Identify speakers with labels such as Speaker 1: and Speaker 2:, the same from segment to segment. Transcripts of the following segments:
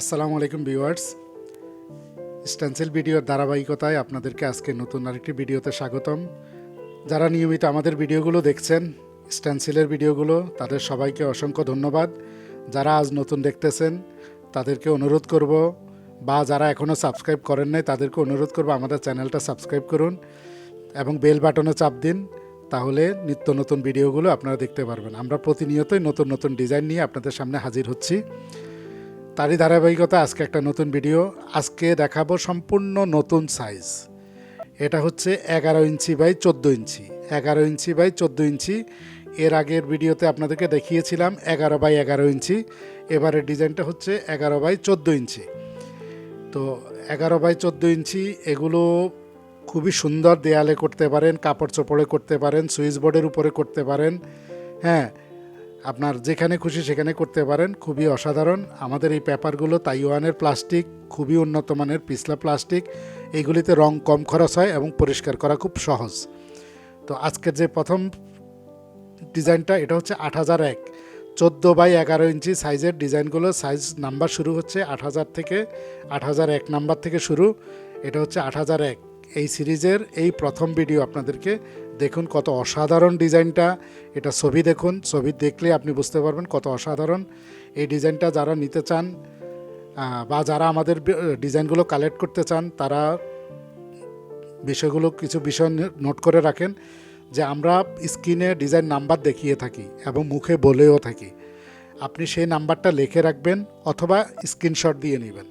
Speaker 1: আসসালামু আলাইকুম viewers. Stencil ভিডিওর ধারাবাহিকতায় আপনাদেরকে আজকে নতুন আরেকটি ভিডিওতে স্বাগতম। যারা নিয়মিত আমাদের ভিডিওগুলো দেখছেন, স্টেন্সিলের ভিডিওগুলো, তাদের সবাইকে অসংখ্য ধন্যবাদ। যারা আজ নতুন দেখতেছেন, তাদেরকে অনুরোধ করব, বা যারা এখনও সাবস্ক্রাইব করেন নাই, তাদেরকে অনুরোধ করব আমাদের চ্যানেলটা সাবস্ক্রাইব করুন এবং বেল বাটনে চাপ দিন, তাহলে নিত্য নতুন ভিডিওগুলো আপনারা দেখতে পারবেন। আমরা প্রতিনিয়তই নতুন নতুন ডিজাইন নিয়ে আপনাদের সামনে হাজির হচ্ছি। তারই ধারাবাহিকতা, আজকে একটা নতুন ভিডিও আজকে দেখাবো সম্পূর্ণ নতুন সাইজ এটা হচ্ছে এগারো ইঞ্চি বাই চোদ্দ ইঞ্চি। এগারো ইঞ্চি বাই চোদ্দ ইঞ্চি। এর আগের ভিডিওতে আপনাদেরকে দেখিয়েছিলাম এগারো বাই এগারো ইঞ্চি। এবারের ডিজাইনটা হচ্ছে এগারো বাই চোদ্দ ইঞ্চি। তো এগারো বাই চোদ্দ ইঞ্চি, এগুলো খুবই সুন্দর দেয়ালে করতে পারেন, কাপড় চোপড়ে করতে পারেন, সুইচ বোর্ডের উপরে করতে পারেন। হ্যাঁ আপনার যেখানে খুশি সেখানে করতে পারেন, খুবই অসাধারণ। আমাদের এই পেপারগুলো তাইওয়ানের প্লাস্টিক, খুবই উন্নত মানের পিছলা প্লাস্টিক এইগুলিতে রং কম খরচ হয় এবং পরিষ্কার করা খুব সহজ। তো আজকের যে প্রথম ডিজাইনটা, এটা হচ্ছে আট হাজার এক। চোদ্দ বাই এগারো ইঞ্চি সাইজের ডিজাইনগুলো, সাইজ নাম্বার শুরু হচ্ছে আট হাজার থেকে, আট হাজার এক নাম্বার থেকে শুরু। এটা হচ্ছে আট হাজার এক। এই সিরিজের এই প্রথম ভিডিও আপনাদেরকে দেখুন কত অসাধারণ ডিজাইনটা। এটা ছবি দেখুন, ছবি দেখলে আপনি বুঝতে পারবেন কত অসাধারণ। এই ডিজাইনটা যারা নিতে চান বা যারা আমাদের ডিজাইনগুলো কালেক্ট করতে চান, তারা বিষয়গুলো কিছু বিষয় নোট করে রাখেন যে আমরা স্ক্রিনে ডিজাইন নাম্বার দেখিয়ে থাকি এবং মুখে বলেও থাকি। আপনি সেই নাম্বারটা লিখে রাখবেন অথবা স্ক্রিনশট দিয়ে নেবেন।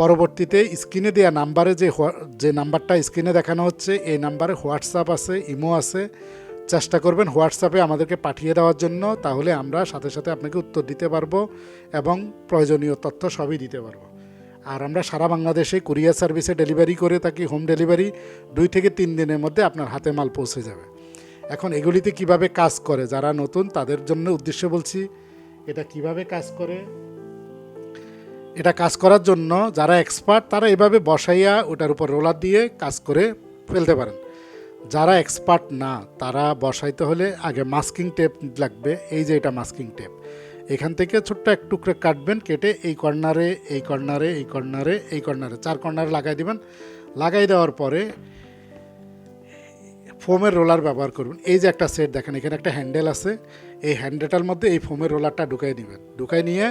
Speaker 1: পরবর্তীতে স্ক্রিনে দেওয়া নাম্বারে যে যে নাম্বারটা স্ক্রিনে দেখানো হচ্ছে, এই নাম্বারে হোয়াটসঅ্যাপ আছে, ইমো আছে। চেষ্টা করবেন হোয়াটসঅ্যাপে আমাদেরকে পাঠিয়ে দেওয়ার জন্য, তাহলে আমরা সাথে সাথে আপনাকে উত্তর দিতে পারব এবং প্রয়োজনীয় তথ্য সবই দিতে পারব। আর আমরা সারা বাংলাদেশে কুরিয়ার সার্ভিসে ডেলিভারি করে থাকি, হোম ডেলিভারি দুই থেকে তিন দিনের মধ্যে আপনার হাতে মাল পৌঁছে যাবে। এখন এগুলিতে কীভাবে কাজ করে, যারা নতুন, তাদের জন্য উদ্দেশ্য বলছি, এটা কীভাবে কাজ করে এটা কাজ করার জন্য যারা এক্সপার্ট তারা এভাবে বসাইয়া ওটার উপর রোলার দিয়ে কাজ করে ফেলতে পারেন। যারা এক্সপার্ট না, তারা বসাইতে হলে আগে মাস্কিং টেপ লাগবে, এই যে এটা মাস্কিং টেপ এখান থেকে ছোট্ট এক টুকরো কাটবেন, কেটে এই কর্নারে এই কর্নারে এই কর্নারে এই কর্নারে চার কর্নারে লাগাই দিবেন। লাগাই দেওয়ার পরে ফোমের রোলার ব্যবহার করুন এই যে একটা সেট দেখেন, এখানে একটা হ্যান্ডেল আছে। এই হ্যান্ডেলটার মধ্যে এই ফোমের রোলারটা ঢুকাই নেবেন ঢুকাই নিয়ে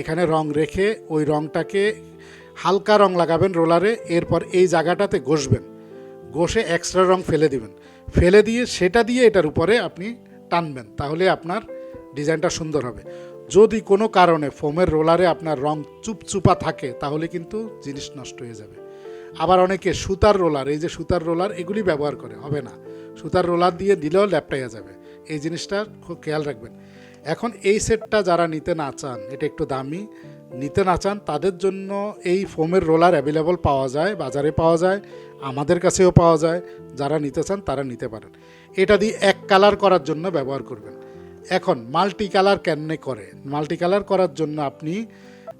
Speaker 1: এখানে রং রেখে ওই রংটাকে হালকা রং লাগাবেন রোলারে, এরপর এই জায়গাটাতে ঘষবেন। ঘষে এক্সট্রা রং ফেলে দিবেন। ফেলে দিয়ে সেটা দিয়ে এটার উপরে আপনি টানবেন, তাহলে আপনার ডিজাইনটা সুন্দর হবে। যদি কোনো কারণে ফোমের রোলারে আপনার রং চুপচুপা থাকে, তাহলে কিন্তু জিনিস নষ্ট হয়ে যাবে। আবার অনেকে সুতার রোলার, এই যে সুতার রোলার, এগুলি ব্যবহার করে, হবে না। সুতার রোলার দিয়ে দিলেও ল্যাপটাইয়া যাবে। এই জিনিসটা খুব খেয়াল রাখবেন। এখন এই সেটটা যারা নিতে না চান, এটা একটু দামি, নিতে না চান, তাদের জন্য এই ফোমের রোলার অ্যাভেলেবল পাওয়া যায়, বাজারে পাওয়া যায়, আমাদের কাছেও পাওয়া যায়। যারা নিতে চান, তারা নিতে পারেন। এটা দিয়ে এক কালার করার জন্য ব্যবহার করবেন। এখন মাল্টি কালার কেমনে করে? মাল্টি কালার করার জন্য আপনি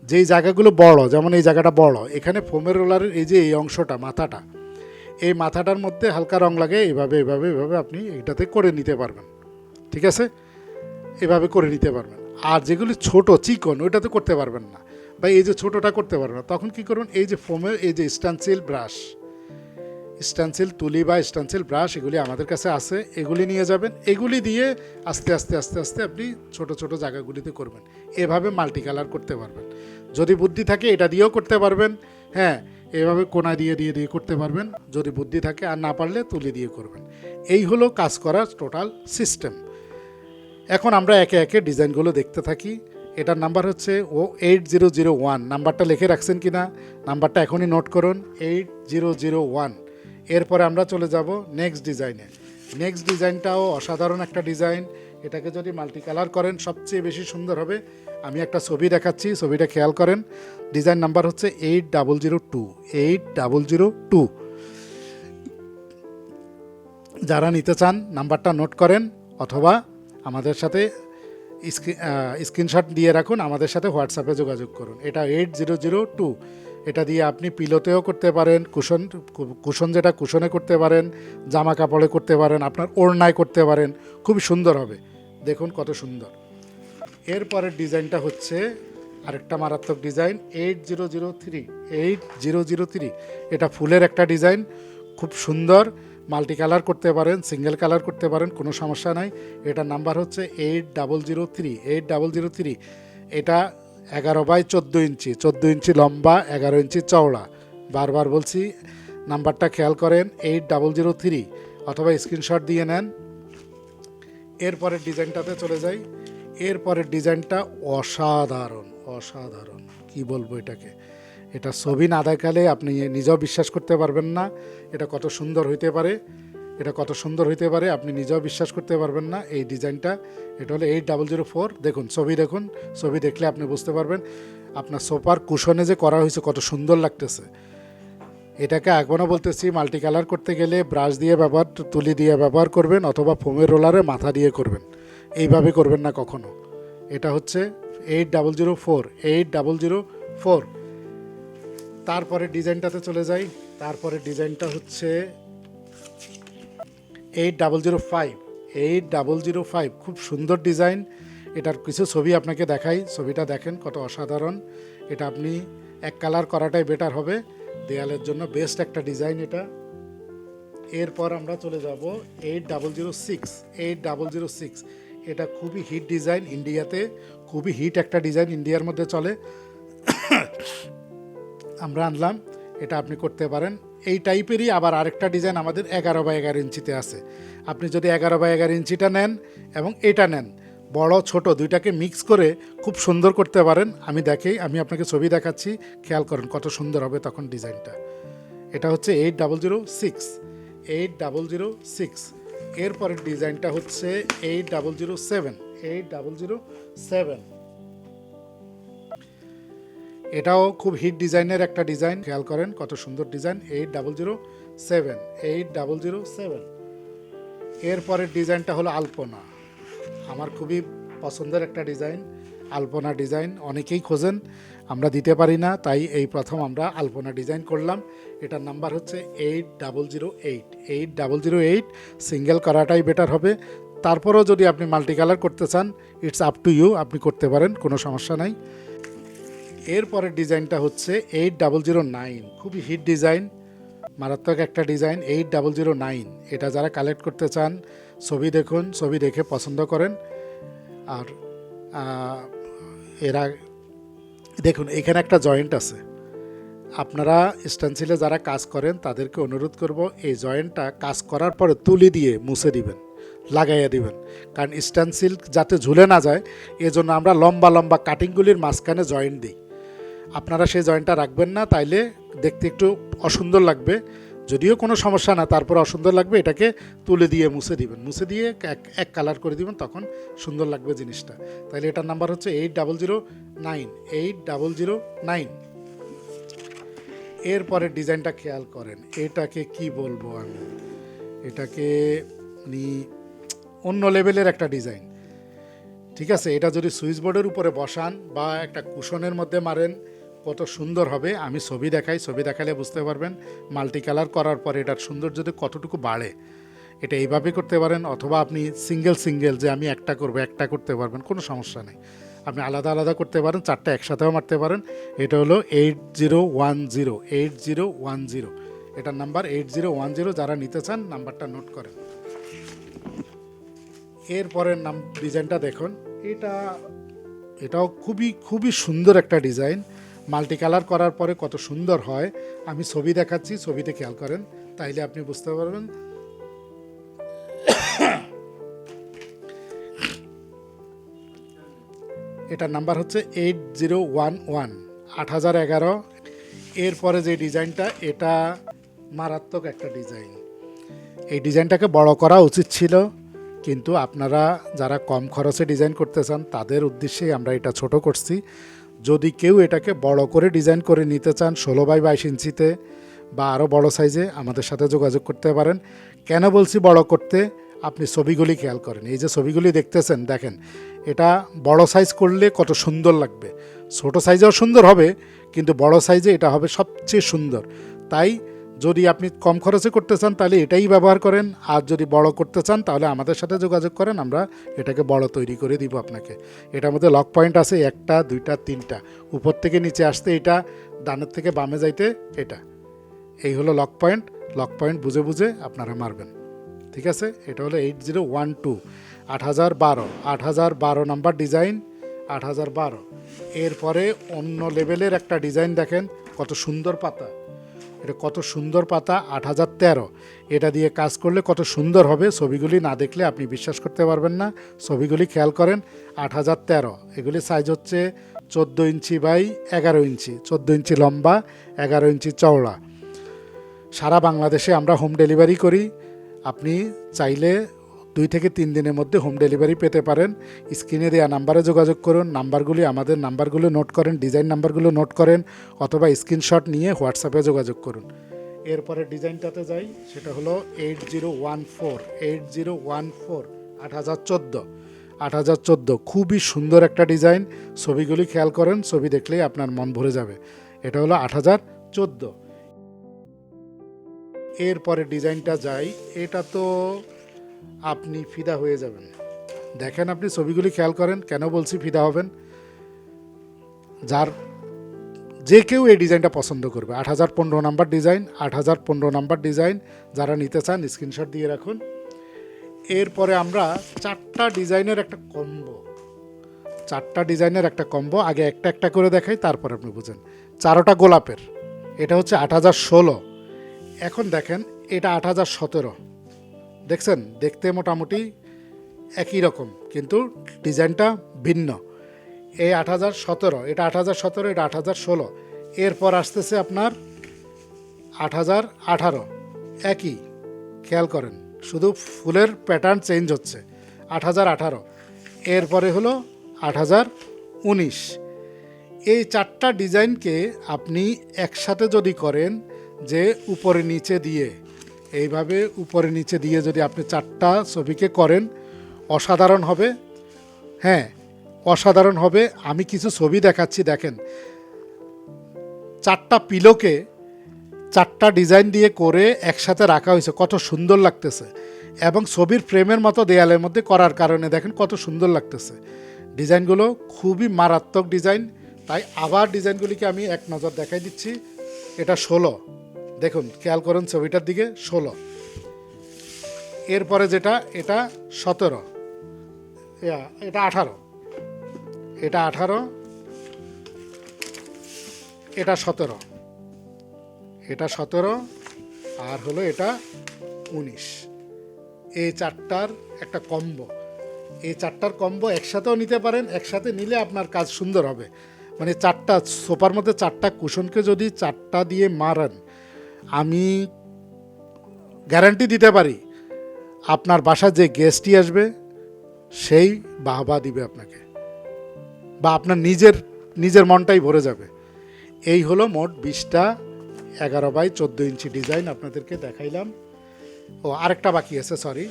Speaker 1: যেই জায়গাগুলো বড়, যেমন এই জায়গাটা বড়, এখানে ফোমের রোলারের এই যে এই অংশটা, মাথাটা এই মাথাটার মধ্যে হালকা রং লাগে, এভাবে এভাবে এভাবে আপনি এটাতে করে নিতে পারবেন। ঠিক আছে? এভাবে করে নিতে পারবেন। আর যেগুলি ছোট, চিকন, ওইটাতে করতে পারবেন না। বা এই যে ছোটোটা করতে পারবেন না। তখন কি করবেন এই যে ফোমের এই যে স্ট্যান্সিল ব্রাশ স্ট্যান্সিল তুলি বা স্ট্যান্সিল ব্রাশ, এগুলি আমাদের কাছে আছে, এগুলি নিয়ে যাবেন। এগুলি দিয়ে আস্তে আস্তে আস্তে আস্তে আপনি ছোট ছোট জায়গাগুলিতে করবেন। এভাবে মাল্টি কালার করতে পারবেন। যদি বুদ্ধি থাকে, এটা দিয়েও করতে পারবেন। হ্যাঁ এভাবে কোনা দিয়ে দিয়ে দিয়ে করতে পারবেন। যদি বুদ্ধি থাকে আর না পারলে তুলে দিয়ে করবেন। এই হলো কাজ করার টোটাল সিস্টেম এখন আমরা একে একে ডিজাইনগুলো দেখতে থাকি। এটার নাম্বার হচ্ছে O eight zero zero one. নাম্বারটা লিখে রাখছেন কি না নাম্বারটা এখনই নোট করুন, এইট জিরো জিরো ওয়ান। এরপরে আমরা চলে যাব নেক্সট ডিজাইনে নেক্সট ডিজাইনটাও অসাধারণ একটা ডিজাইন এটাকে যদি মাল্টি কালার করেন, সবচেয়ে বেশি সুন্দর হবে। আমি একটা ছবি দেখাচ্ছি, ছবিটা খেয়াল করেন। ডিজাইন নাম্বার হচ্ছে eight double zero two eight double zero two যারা নিতে চান, নাম্বারটা নোট করেন, অথবা আমাদের সাথে স্ক্রিনশট দিয়ে রাখুন, আমাদের সাথে হোয়াটসঅ্যাপে যোগাযোগ করুন। এটা এইট জিরো জিরো টু এটা দিয়ে আপনি পিলোতেও করতে পারেন, কুশন কুশন যেটা কুশনে করতে পারেন, জামা কাপড়ে করতে পারেন, আপনার ওড়নায় করতে পারেন খুব সুন্দর হবে। দেখুন কত সুন্দর। এরপরের ডিজাইনটা হচ্ছে আরেকটা মারাত্মক design eight zero zero three eight zero zero three এটা ফুলের একটা ডিজাইন, খুব সুন্দর মাল্টি কালার করতে পারেন, সিঙ্গেল কালার করতে পারেন, কোনো সমস্যা নাই। এটার নাম্বার হচ্ছে eight double zero three eight double zero three এটা এগারো বাই চোদ্দ ইঞ্চি চোদ্দ ইঞ্চি লম্বা, এগারো ইঞ্চি চওড়া। বারবার বলছি, নাম্বারটা খেয়াল করেন এইট ডাবল জিরো থ্রি অথবা স্ক্রিনশট দিয়ে নেন। এরপরের ডিজাইনটাতে চলে যাই। এরপরের ডিজাইনটা অসাধারণ অসাধারণ। কি বলব এটাকে? এটা ছবি না দেখালে আপনি নিজেও বিশ্বাস করতে পারবেন না। এটা কত সুন্দর হইতে পারে। এটা কত সুন্দর হইতে পারে আপনি নিজেও বিশ্বাস করতে পারবেন না। এই ডিজাইনটা, এটা হলো এইট ডাবল জিরো ফোর দেখুন, ছবি দেখুন, ছবি দেখলে আপনি বুঝতে পারবেন আপনার সোফার কুশনে যে করা হয়েছে কত সুন্দর লাগতেছে। এটাকে এখনও বলতেছি মাল্টি কালার করতে গেলে ব্রাশ দিয়ে ব্যবহার, তুলি দিয়ে ব্যবহার করবেন অথবা ফোমের রোলারে মাথা দিয়ে করবেন। এইভাবে করবেন না কখনো। এটা হচ্ছে eight double zero four eight double zero four তারপরে ডিজাইনটাতে চলে যাই। তারপরে ডিজাইনটা হচ্ছে eight double zero five, eight double zero five, খুব সুন্দর ডিজাইন। এটার কিছু ছবি আপনাকে দেখাই। ছবিটা দেখেন কত অসাধারণ। এটা আপনি এক কালার করাটাই বেটার হবে। দেয়ালের জন্য বেস্ট একটা ডিজাইন এটা। এরপর আমরা চলে যাব eight double zero six, eight double zero six. এটা খুবই হিট ডিজাইন ইন্ডিয়াতে। খুবই হিট একটা ডিজাইন ইন্ডিয়ার মধ্যে চলে। আমরা আনলাম। এটা আপনি করতে পারেন। এই টাইপেরই আবার আরেকটা ডিজাইন আমাদের এগারো বাই এগারো ইঞ্চিতে আছে। আপনি যদি এগারো বাই এগারো ইঞ্চিটা নেন এবং এটা নেন, বড়, ছোট, দুইটাকে মিক্স করে খুব সুন্দর করতে পারেন। আমি দেখেই, আমি আপনাকে ছবি দেখাচ্ছি, খেয়াল করেন কত সুন্দর হবে তখন ডিজাইনটা। এটা হচ্ছে eight double zero six, eight double zero six. এরপরের ডিজাইনটা হচ্ছে eight double zero seven, eight double zero seven. এটাও খুব হিট ডিজাইনের একটা ডিজাইন খেয়াল করেন কত সুন্দর design eight double zero seven eight double zero seven এরপরের ডিজাইনটা হলো আলপনা। আমার খুবই পছন্দের একটা ডিজাইন আলপনা ডিজাইন অনেকেই খোঁজেন, আমরা দিতে পারি না, তাই এই প্রথম আমরা আলপনা ডিজাইন করলাম। এটার নাম্বার হচ্ছে eight double zero eight eight double zero eight single করাটাই বেটার হবে। তারপরেও যদি আপনি মাল্টি কালার করতে চান ইটস আপ টু ইউ আপনি করতে পারেন, কোনো সমস্যা নাই। এরপরের ডিজাইনটা হচ্ছে এইট ডাবল জিরো নাইন খুবই হিট ডিজাইন, মারাত্মক একটা design eight double zero nine এটা যারা কালেক্ট করতে চান, ছবি দেখুন, ছবি দেখে পছন্দ করেন। আর এরা, দেখুন, এখানে একটা জয়েন্ট আছে। আপনারা স্টেন্সিলে যারা কাজ করেন, তাদেরকে অনুরোধ করব, এই জয়েন্টটা কাজ করার পরে তুলি দিয়ে মুছে দিবেন, লাগাইয়া দিবেন। কারণ স্টেন্সিল যাতে ঝুলে না যায়, এজন্য আমরা লম্বা লম্বা কাটিংগুলির মাঝখানে জয়েন্ট দিই। আপনারা সেই জয়েন্টটা রাখবেন না, তাইলে দেখতে একটু অসুন্দর লাগবে। যদিও কোনো সমস্যা না, তারপর অসুন্দর লাগবে, এটাকে তুলে দিয়ে মুছে দিবেন। মুছে দিয়ে এক এক কালার করে দিবেন, তখন সুন্দর লাগবে জিনিসটা। তাহলে এটার নাম্বার হচ্ছে eight double zero nine eight double zero nine এরপরে ডিজাইনটা খেয়াল করেন, এটাকে কি বলব আমি? এটাকে মানে অন্য লেভেলের একটা ডিজাইন। ঠিক আছে, এটা যদি সুইচ বোর্ডের উপরে বসান বা একটা কুশনের মধ্যে মারেন, কত সুন্দর হবে। আমি ছবি দেখাই, ছবি দেখালে বুঝতে পারবেন মাল্টি কালার করার পরে এটার সৌন্দর্যতে কতটুকু বাড়ে, এটা এইভাবে করতে পারেন অথবা আপনি সিঙ্গেল সিঙ্গেল যে আমি একটা করব, একটা করতে পারবেন, কোনো সমস্যা নেই। আপনি আলাদা আলাদা করতে পারেন, চারটা একসাথেও মারতে পারেন। এটা হলো eight zero one zero, eight zero one zero. এটার number eight zero one zero, যারা নিতে চান, নাম্বারটা নোট করেন। এরপরের নাম ডিজাইনটা দেখুন। এটা, এটাও খুবই খুবই সুন্দর একটা ডিজাইন। মাল্টি কালার করার পরে কত সুন্দর হয়। আমি ছবি দেখাচ্ছি, ছবিতে খেয়াল করেন, তাইলে আপনি বুঝতে পারবেন। এটার নাম্বার হচ্ছে এইট জিরো ওয়ান ওয়ান, আট হাজার এগারো। এরপরে যে ডিজাইনটা, এটা মারাত্মক একটা ডিজাইন। এই ডিজাইনটাকে বড় করা উচিত ছিল। কিন্তু আপনারা যারা কম খরচে ডিজাইন করতে চান, তাদের উদ্দেশ্যেই আমরা এটা ছোট করছি। যদি কেউ এটাকে বড় করে ডিজাইন করে নিতে চান, ষোলো বাই বাইশ ইঞ্চিতে বা আরও বড় সাইজে আমাদের সাথে যোগাযোগ করতে পারেন। কেন বলছি বড় করতে? আপনি ছবিগুলি খেয়াল করেন। এই যে ছবিগুলি দেখতেছেন, দেখেন, এটা বড় সাইজ করলে কত সুন্দর লাগবে। ছোট সাইজেও সুন্দর হবে, কিন্তু বড় সাইজে এটা হবে সবচেয়ে সুন্দর। তাই যদি আপনি কম খরচে করতে চান, তাহলে এটাই ব্যবহার করেন। আর যদি বড় করতে চান, তাহলে আমাদের সাথে যোগাযোগ করেন, আমরা এটাকে বড় তৈরি করে দিব আপনাকে। এটার মধ্যে লক পয়েন্ট আছে একটা, দুইটা, তিনটা। উপর থেকে নিচে আসতে এটা, ডানের থেকে বামে যাইতে এটা। এই হলো লক পয়েন্ট। লক পয়েন্ট বুঝে বুঝে আপনারা মারবেন। ঠিক আছে? এটা হলো এইট জিরো ওয়ান টু। আট হাজার বারো। আট হাজার বারো নাম্বার ডিজাইন। আট হাজার বারো। এরপরে অন্য লেভেলের একটা ডিজাইন দেখেন। কত সুন্দর পাতা। এটা কত সুন্দর পাতা, আট হাজার তেরো। এটা দিয়ে কাজ করলে কত সুন্দর হবে, ছবিগুলি না দেখলে আপনি বিশ্বাস করতে পারবেন না। ছবিগুলি খেয়াল করেন, আট হাজার তেরো। এগুলি সাইজ হচ্ছে চোদ্দ ইঞ্চি বাই এগারো ইঞ্চি। চোদ্দ ইঞ্চি লম্বা, এগারো ইঞ্চি চওড়া। সারা বাংলাদেশে আমরা হোম ডেলিভারি করি। আপনি চাইলে দুই থেকে তিন দিনের মধ্যে হোম ডেলিভারি পেতে পারেন। স্ক্রিনে দেওয়া নাম্বারে যোগাযোগ করুন। নাম্বারগুলি আমাদের নাম্বারগুলো নোট করেন, ডিজাইন নাম্বারগুলো নোট করেন অথবা স্ক্রিনশট নিয়ে হোয়াটসঅ্যাপে যোগাযোগ করুন। এরপরে ডিজাইনটাতে যাই, সেটা হলো eight zero one four eight zero one four আট হাজার চোদ্দ। আট হাজার চোদ্দ, খুবই সুন্দর একটা ডিজাইন। ছবিগুলি খেয়াল করেন, ছবি দেখলেই আপনার মন ভরে যাবে। এটা হলো আট হাজার চোদ্দ। এরপরে ডিজাইনটা যাই, এটা তো আপনি ফিদা হয়ে যাবেন। দেখেন আপনি ছবিগুলি খেয়াল করেন, কেন বলছি ফিদা হবেন? যার যে কেউ এই ডিজাইনটা পছন্দ করবে। আট হাজার পনেরো নাম্বার ডিজাইন, আট হাজার পনেরো নাম্বার ডিজাইন, যারা নিতে চান স্ক্রিনশট দিয়ে রাখুন। এরপরে আমরা চারটা ডিজাইনের একটা কম্বো। চারটা ডিজাইনের একটা কম্বো, আগে একটা একটা করে দেখাই, তারপর আপনি বুঝেন। চারোটা গোলাপের, এটা হচ্ছে আট হাজার ষোলো। এখন দেখেন, এটা আট হাজার সতেরো। দেখছেন, দেখতে মোটামুটি একই রকম, কিন্তু ডিজাইনটা ভিন্ন। এই আট হাজার সতেরো, এটা আট হাজার সতেরো, এটা আট হাজার ষোলো। এরপর আসতেছে আপনার আট হাজার আঠারো। একই, খেয়াল করেন, শুধু ফুলের প্যাটার্ন চেঞ্জ হচ্ছে, আট হাজার আঠারো। এরপরে হলো আট হাজার উনিশ। এই চারটা ডিজাইনকে আপনি একসাথে যদি করেন, যে উপরে নিচে দিয়ে এইভাবে উপরে নিচে দিয়ে যদি আপনি চারটা ছবিকে করেন, অসাধারণ হবে। হ্যাঁ অসাধারণ হবে। আমি কিছু ছবি দেখাচ্ছি, দেখেন। চারটা পিলোকে চারটা ডিজাইন দিয়ে করে একসাথে রাখা হয়েছে। কত সুন্দর লাগতেছে। এবং ছবির ফ্রেমের মতো দেয়ালের মধ্যে করার কারণে দেখেন কত সুন্দর লাগতেছে। ডিজাইনগুলো খুবই মারাত্মক ডিজাইন। তাই আবার ডিজাইনগুলিকে আমি এক নজর দেখাই দিচ্ছি। এটা ষোলো। দেখুন, খেয়াল করুন ছবিটার দিকে, ষোলো। এরপরে যেটা, এটা সতেরো। এটা আঠারো। এটা আঠারো, এটা সতেরো। এটা সতেরো, আর হলো এটা উনিশ। এই চারটার একটা কম্বো। এই চারটার কম্বো একসাথেও নিতে পারেন, একসাথে নিলে আপনার কাজ সুন্দর হবে। মানে চারটা, সোফার মধ্যে চারটা কুশনকে যদি চারটা দিয়ে মারেন আমি গ্যারান্টি দিতে পারি আপনার বাসায় যে গেস্টই আসবে, সেই বাহবা দিবে আপনাকে। বা আপনার নিজের নিজের মনটাই ভরে যাবে। এই হলো মোট বিশটা এগারো বাই চোদ্দ ইঞ্চি ডিজাইন আপনাদেরকে দেখাইলাম। ও, আরেকটা বাকি আছে সরি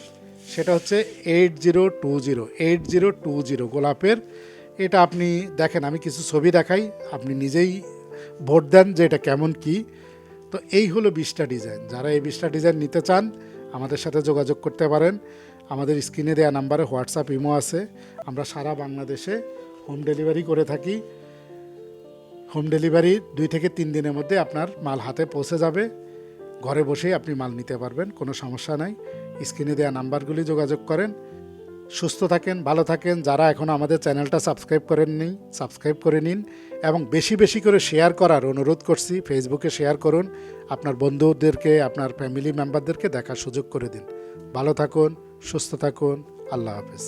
Speaker 1: সেটা হচ্ছে eight zero two zero, eight zero two zero গোলাপের। এটা আপনি দেখেন, আমি কিছু ছবি দেখাই, আপনি নিজেই ভোট দেন যে এটা কেমন কি। তো এই হলো বিশটা ডিজাইন। যারা এই বিশটা ডিজাইন নিতে চান, আমাদের সাথে যোগাযোগ করতে পারেন। আমাদের স্ক্রিনে দেওয়া নাম্বারে হোয়াটসঅ্যাপ ইমো আছে। আমরা সারা বাংলাদেশে হোম ডেলিভারি করে থাকি। হোম ডেলিভারি দুই থেকে তিন দিনের মধ্যে আপনার মাল হাতে পৌঁছে যাবে। ঘরে বসেই আপনি মাল নিতে পারবেন, কোনো সমস্যা নাই। স্ক্রিনে দেওয়া নাম্বারগুলি যোগাযোগ করেন। সুস্থ থাকেন, ভালো থাকেন। যারা এখন আমাদের চ্যানেলটা সাবস্ক্রাইব করেন নি সাবস্ক্রাইব করে নিন এবং বেশি বেশি করে শেয়ার করার অনুরোধ করছি ফেসবুকে শেয়ার করুন, আপনার বন্ধুদেরকে, আপনার ফ্যামিলি মেম্বারদেরকে দেখার সুযোগ করে দিন। ভালো থাকুন, সুস্থ থাকুন, আল্লাহ হাফেজ।